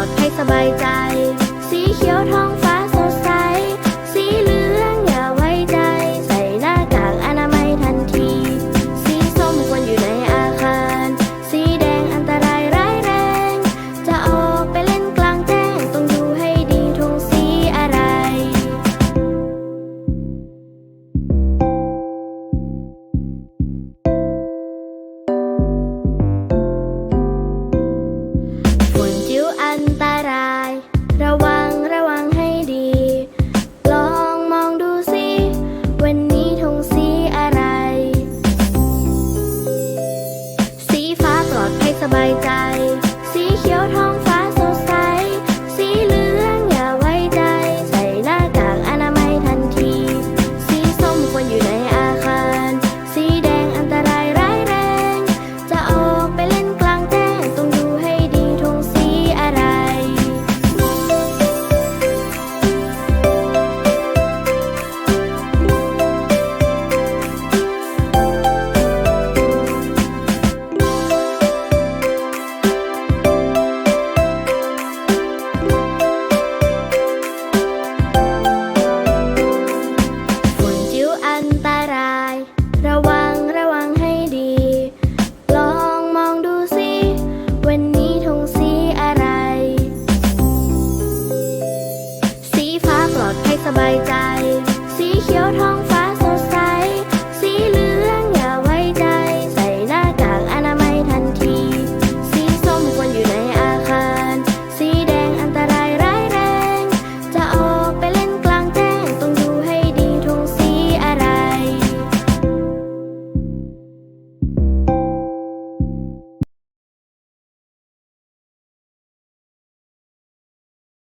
อดให้สบายใจ สีเขียวท้องฟ้า 埋在